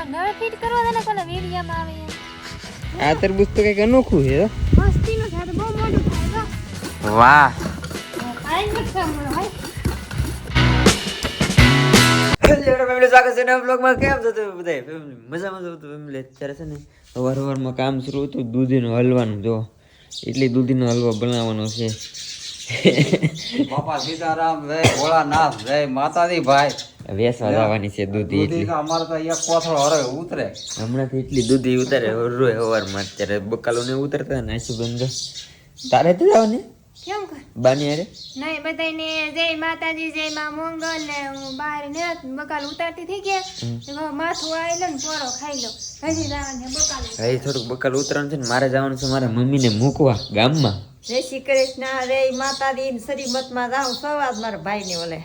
આ નળ ફિટ કરવા દે ને કોને વીડિયામાં આવે આ તરબૂચ તો કંઈક અનોખું છે મસ્તીનું છે બહુ મોટું થાય તો વાહ. કામ શરૂ હતું દૂધીનો હલવાનું જો. એટલી દૂધીનો હલવો બનાવવાનો છે. બાપા સીતારામ જય ભોળાનાથ જય માતાજી ભાઈ. વેસવા જવાની છે દૂધી એટલી. અમારે તો એક કોથળો હરે ઉતરે. હમણાંથી એટલી દૂધી ઉતારે રોય સવારમાં અત્યારે બકાલો ને ઉતરતા ને આસુ બંધ તારે તો જાવ ને કેમ કર? બાની અરે નહીં બધાને જય માતાજી જય માં મંગલ ને હું બહાર ને બકાલ ઉતારતી થઈ ગયા. માથું આઈ લો ને પોરો ખાઈ લો. હજી જવાનું છે બકાલ. થોડુંક બકાલ ઉતરવાનું છે ને મારે જવાનું છે મારા મમ્મીને મૂકવા ગામમાં. જય શ્રી કૃષ્ણ રે માતાજી શ્રીમતમાં જાઉં સવાજ મારા ભાઈને ઓલે.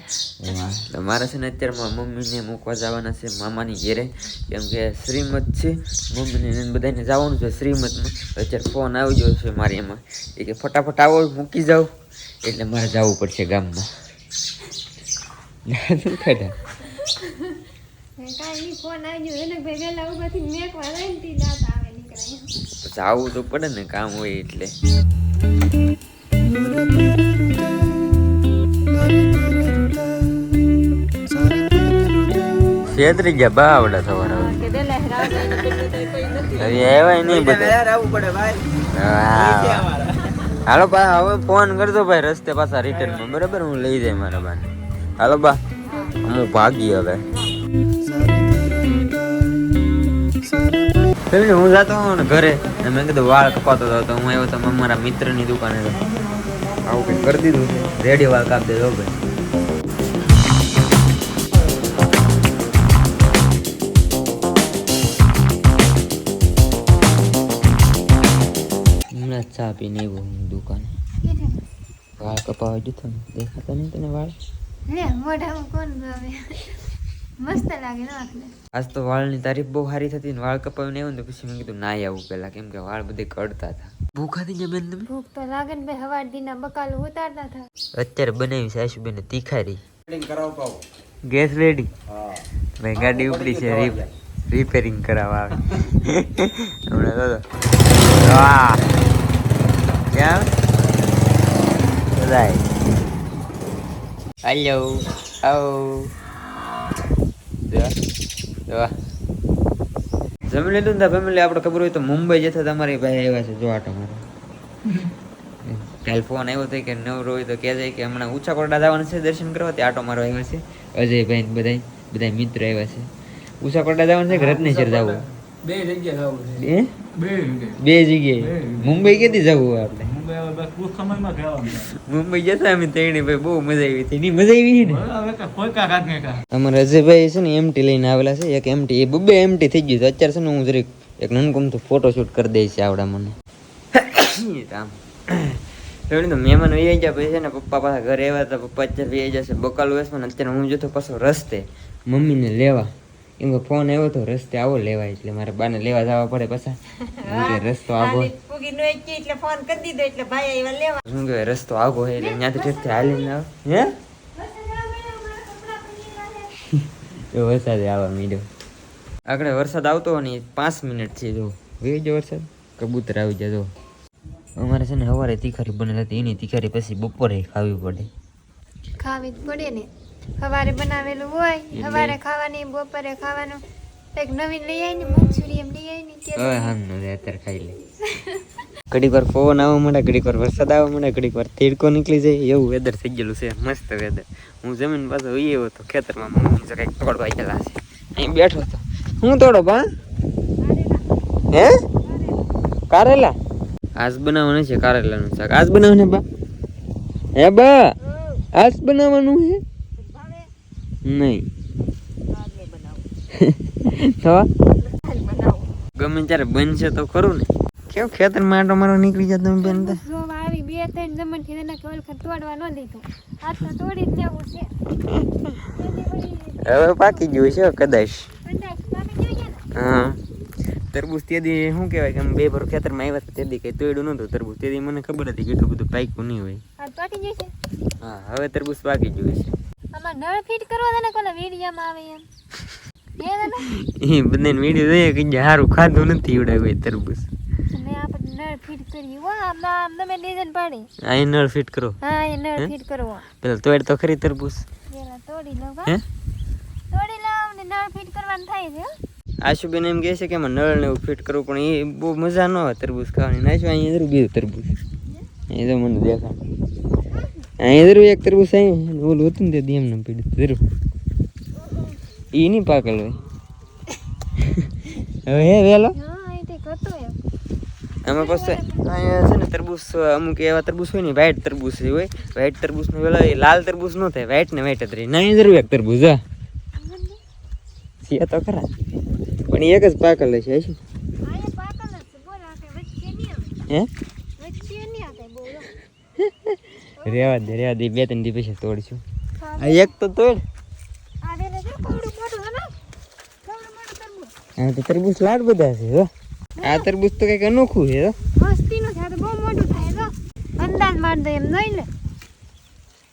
તો મારે છે ને અત્યારે મારા મમ્મીને મૂકવા જવાના છે મામાની ઘેરે. કેમ કે શ્રીમત છે મમ્મીને ને બધાને જવાનું છે શ્રીમતમાં અત્યારે ફોન આવી ગયો છે મારી એમાં. એ કે ફટાફટ આવો મૂકી જાઉં. એટલે મારે જવું પડશે ગામમાં. ખાધા? કાંઈ ફોન આવી ગયો. એને ભાઈ વહેલા ઊભા થઈને મેકવા જાય ને તી દાંત આવે નીકળે તો પડે ને કામ હોય એટલે. છેતરી ગયા બા આવડા સવારે કે દે લહેરા હવે આવ્યા નહીં બધા. હાલો બા હવે ફોન કરજો ભાઈ રસ્તે પાછા રિટર્નમાં બરાબર? હું લઈ જાય મારા બાને. હાલો બા. હું ભાગી હવે. હું જાતો હોઉં ને ઘરે મેં કીધું વાળ કપાતો હતો. હું આવ્યો તો મારા મિત્રની દુકાને. આવું કંઈક કરી દીધું? રેડી વાળ કાપ દેજો ભાઈ. ચા પીને એવું હું દુકાને વાળ કપાવા જતો ને દેખાતા નહીં તને વાળ લે મોઢામાં કોણ ભાવે મસ્ત લાગે ને આખને આજ તો વાળની તારીફ બહુ સારી થતી ને વાળ કપાવીને એવું ને તો પછી મેં કીધું ના આવું પહેલા કેમ કે વાળ બધે કડતા હતા ભૂખા થઈ બેન તમે ભૂખ તો લાગે ને ભાઈ હવાર દીના બકાલ ઉતારતા હતા અત્યારે બનાવી તીખારી ફિટિંગ કરાવતો આવું. ગેસ રેડી ભાઈ ગાડી ઉપડી છે રિપેરિંગ કરાવવા આવે હમણાં તો તો. વાહ ક્યાં બધાય હાલો આવ જવા જવા જમી લીધું ને ફેમિલી આપણે ખબર હોય તો મુંબઈ જતા તમારી ભાઈ આવ્યા છે જો આટો મારો કાલ ફોન આવ્યો હતો કે નવરો હોય તો કહેજે કે હમણાં ઊંચા કોરડા જવાનું છે દર્શન કરવા તે આટો મારો આવ્યા છે. અજયભાઈ બધા બધા મિત્ર આવ્યા છે. ઊંચા કોરડા જવાનું છે કે રત્નેશ્વર જવું? બે જગ્યાએ જવું બે? બે જગ્યાએ. મુંબઈ કેથી જવું આપણે? મુંબઈ જતા અમે ત્રણે ભાઈ બહુ મજા આવી હતી. મજા આવી ને. અમારા અજયભાઈ છે ને એમટી લઈને આવેલા છે. એક એમટી એ બબ્બે એમટી થઈ ગયું અત્યારે છે ને હું જરીક એક નનકમ તો ફોટો શૂટ કરી દઈશ આવડા મને. રામ તો મહેમાન વહી ગયા પછી છે ને પપ્પા પાછા ઘરે આવ્યા હતા. પપ્પા અત્યારે વહી જશે બકાલ વેસમાં અત્યારે હું જતો પાછો રસ્તે. મમ્મીને લેવા. કેમ કે ફોન આવ્યો તો રસ્તે આવો લેવાય એટલે મારે બાને લેવા જવા પડે પાછા. કે રસ્તો આવો. પૂગી નો એટલે ફોન કરી દીધો એટલે ભાઈ આવ્યા લેવા. શું કહેવાય રસ્તો આગો હોય એટલે ત્યાંથી ઠેઠથી હાલીને આવે. હે? એ વરસાદ આવવા મીડ્યો આગળ વરસાદ આવતો હોય ને પાંચ મિનિટ છે જો. વેજ જો વરસાદ? કબૂતર આવી જાય જો. અમારે છે ને સવારે તીખારી બનેલી હતી એની તીખારી પછી બપોરે ખાવી પડે. ખાવી જ પડે ને. સવારે બનાવેલું હોય સવારે ખાવાની બપોરે ખાવાનું. એક નવીન લઈ આવી ને મંચુરી એમ લઈ આવી ને કે હવે હામ નો અત્યારે ખાઈ લે. ઘડીક વાર પવન આવવા માંડે ઘડીક વાર વરસાદ આવવા માંડે ઘડીક વાર તીડકો નીકળી જાય. એવું વેધર થઈ ગયેલું છે મસ્ત વેધર હું જમીન પાસે આવ્યો હતો ખેતરમાં મમ્મી જો કંઈક તોડવા ગયેલા છે. અહીં બેઠો હતો. હું તોડો બા? હે? કારેલા? આજ બનાવવાનું છે કારેલાનું શાક. આજ બનાવવાનું બા? હે બા? આજ બનાવવાનું છે? નહીં. તો? ગમે ત્યારે બનશે તો ખરું ને. કેવું ખેતર માટો મારો નીકળી જાય તમે બેન આવી બે ત્રણ જમણથી એના કેવલ તોડવા ન દીધું. આ તો તોડી જ લેવું છે. હવે પાકી ગયું છે કદાચ. હા. તરબૂચ તે દી શું કહેવાય કે બે ભર ખેતરમાં આવ્યા હતા તે દી કઈ તોડ્યું નહોતું તરબૂચ. તે દી મને ખબર હતી કે એટલું બધું પાક્યું નહીં હોય. હા હવે તરબૂચ પાકી ગયું છે. આમાં નળ ફિટ કરવા દે ને કોને વીડિયામાં આવે એમ? એ બધાને વીડિયો જોઈએ કે સારું ખાધું નથી કોઈ તરબૂચ. નળ ફિટ કરી હો આમ તમે ડિઝાઇન પાડી. આ નળ ફિટ કરો. હા એ નળ ફિટ પેલા તોડ તો ખરી તરબૂચ. પેલા તોડી હે. તોડી ને નળ ફિટ કરવાનું થાય છે. આશુબેન એમ કહે છે કે એમાં નળ ને એવું ફિટ કરવું પણ એ બહુ મજા ન આવે તરબૂચ ખાવાની. નાશું અહીંયા જરૂર બીજું તરબૂચ. એ તો મને દેખાણ જરૂર એક તરબૂચ અહીં ઓલું હતું ને તે એમને પીડ્યું. જરૂર. એ નહીં પાકેલ હોય. હવે હે એમ. આમાં પછી અહીંયા છે ને તરબૂચ અમુક એવા તરબૂચ હોય ને વ્હાઈટ તરબૂચ હોય. વ્હાઈટ તરબૂસ ને વેલો એ લાલ તરબૂચ નો થાય વ્હાઈટ ને વ્હાઈટ જ રહી. ના જરૂર એક તરબૂચ હા. છે તો ખરા. પણ એક જ પાકેલ છે. હે વચ્ચે નહીં આવે બોલો રેવા દે રેવા દે બે ત્રણ દી પછી તોડશું. એક તો તોડ. આ ને? તો તરબૂચ લાડ બધા છે હો. આ તરબૂચ તો કંઈક અનોખું છે હો. મસ્તીનું છે તો બહુ મોટું થાય તો અંદાજ માર દે એમ જોઈ લે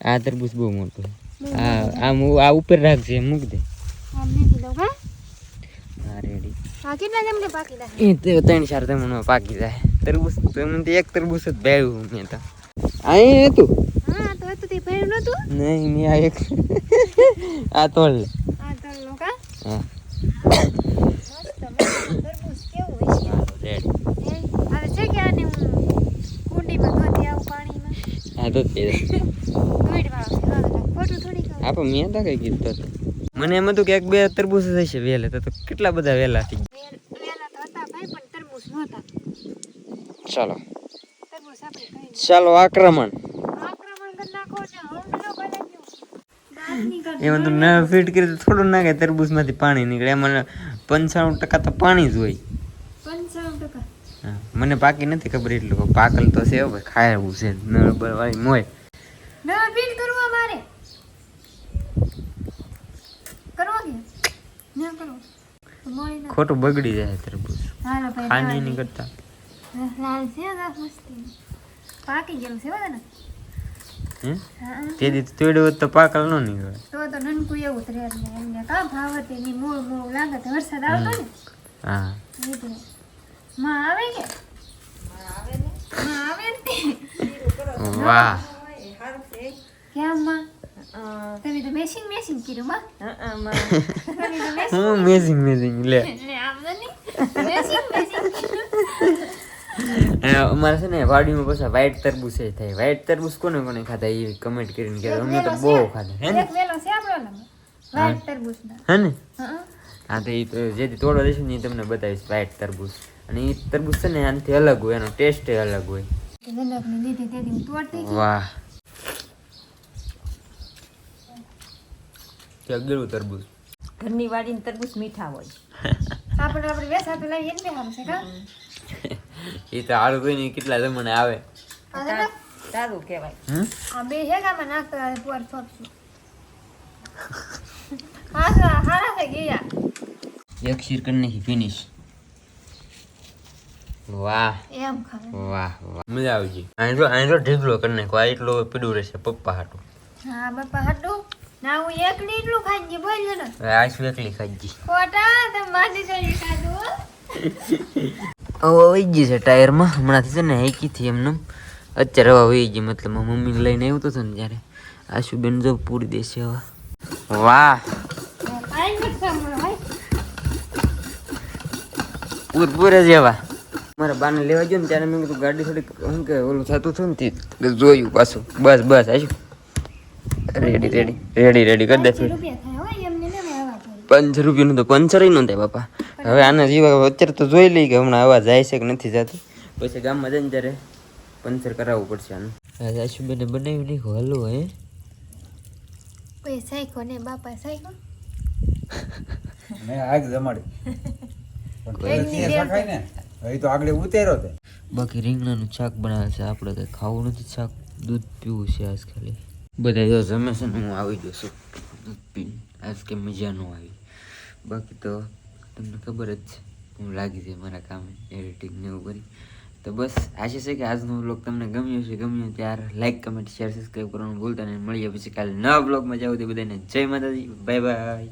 આ તરબૂચ બહુ મોટું આ આ આ ઉપર રાખજે મૂક દે. આમ નથી દઉં હા. હા રેડી આ કેટલા જમણે પાકી જાય એ તો ત્રણ ચાર પાકી જાય તરબૂચ તમને એક તરબૂચ જ ભાવ્યું મેં તો. અહીં હતું. હા તો હતું તે ભર્યું નતું નહીં મેં આ એક આ તોડ લે આ? હવે છે કે હું મને એમ હતું કે એક બે તરબૂચ થશે વહેલે તો કેટલા બધા થઈ વેલ- વેલા તો હતા ભાઈ પણ તરબૂચ નહોતા. ચાલો. ચાલો આક્રમણ. એમાં તો ના ફિટ કરી તો થોડું નાખે તરબૂચમાંથી પાણી નીકળે. એમાં પંચાણું ટકા તો પાણી જ હોય. મને પાકી નથી ખબર એટલું પાકલ તો છે હવે ખાવું છે નળ વાળી મોય. ના ફીટ કરવા મારે કરવો કે? ના કરો તો મોડી ના. ખોટું બગડી જાય તરબૂચ. ખાની લાલ. પાકી ગયેલું છે બધાને તે દી તોડ્યો તો પાકલ ન નીકળે. તો તો નનકુ એવું જ રહે એમને કા ભાવ હતી ની મૂળ મૂળ લાગે તો વરસાદ આવતો ને? હા. એટલે માં આવે કે? માં આવે ને વાહ. સારું છે કેમ માં? તમે તો મેસિંગ મેસિંગ કર્યું માં? અ, અ, માં. તમે તો મેસિંગ હું મેઝિંગ મેઝિંગ લે. આમ નહીં. અને અમારે છે ને વાડીમાં પાછા વ્હાઈટ તરબૂચ એ થાય. વ્હાઈટ તરબૂચ કોને કોને ખાતા એ કમેન્ટ કરીને કે અમે તો બહુ ખાધા. હે ને? એક વેલો છે આપણો ને? વાઈટ તરબૂચના. હે ને? હા તો એ તો જેથી તોડવા દઈશું ને એ તમને બતાવીશ વ્હાઈટ તરબૂચ. અને એ તરબૂચ છે ને આનાથી અલગ હોય એનો ટેસ્ટ અલગ હોય. વાહ. ચગડું તરબૂચ. ઘરની વાડીની તરબૂચ મીઠા હોય. આપણે આપણે વેસા તો લઈએ ને બેહામ છે કા? એ તો હારું કોઈ નહીં કેટલા જમણે આવે? સારું કહેવાય. આ બે હેગામાં નાખતા હોય પોર હા હારા થઈ ગયા. એક શીર કરી નાખી ફિનિશ વાહ. એમ વાહ વાહ. મજા આવી ગઈ. અહીં જો ઢીકલો કરી નાખો. આ એટલો પીડું રહેશે પપ્પા હાટું. હા પપ્પા હાટું. ના હું એકલી એટલું ખાઈ ગઈ બોલ ને એકલી ખાઈ ગઈ? ખોટા તમે માટી ખાધું હો. હવે વહી ગઈ છે ટાયરમાં હમણાંથી છે ને હેકીથી એમને. અત્યારે હવે વહી ગઈ મતલબ મમ્મીને લઈને આવ્યો હતો ને ત્યારે. આશુબેન જો પૂરી દેશે હવે. વાહ. પૂરપૂરે જેવા મારા બાને લેવા ગયો ને ત્યારે મેં કીધું ગાડી થોડીક શું કે ઓલું થતું હતું ને તે. જોયું પાછું. બસ બસ Ashu. Ready ready ready ready કરી દે. થાય થાય પંચર રૂપિયાનું તો પંચર ન થાય બાપા. હવે આના જેવા અત્યારે તો જોઈ લઈ કે હમણાં આવા જાય છે કે નથી જતું. પછી ગામમાં જઈને ત્યારે પંચર કરાવવું પડશે આનું. આજે આશુબેને બનાવી નાખ્યો. હલો હે. કોઈ સાયકો ને બાપા સાયકો મેં આગ જમાડી પણ હવે તો આગળ ઉતેરો તે. બાકી રીંગણાનું શાક બનાવે છે આપણે કંઈ ખાવું નથી. શાક દૂધ પીવું છે આજ ખાલી. બધા જો જમે છે ને હું આવી ગયો છું. દૂધ પીને. આજ કે મજા ન આવી. બાકી તો તમને ખબર જ છે હું લાગી જાય મારા કામે એડિટિંગ ને એવું કરી. તો બસ, આશા છે કે આજનો બ્લોગ તમને ગમ્યો છે ગમ્યો ત્યારે લાઈક કમેન્ટ શેર સબસ્ક્રાઈબ કરવાનું ભૂલતા નહીં. મળીએ પછી કાલે નવા બ્લોગમાં જાવ તે બધાને જય માતાજી. Bye bye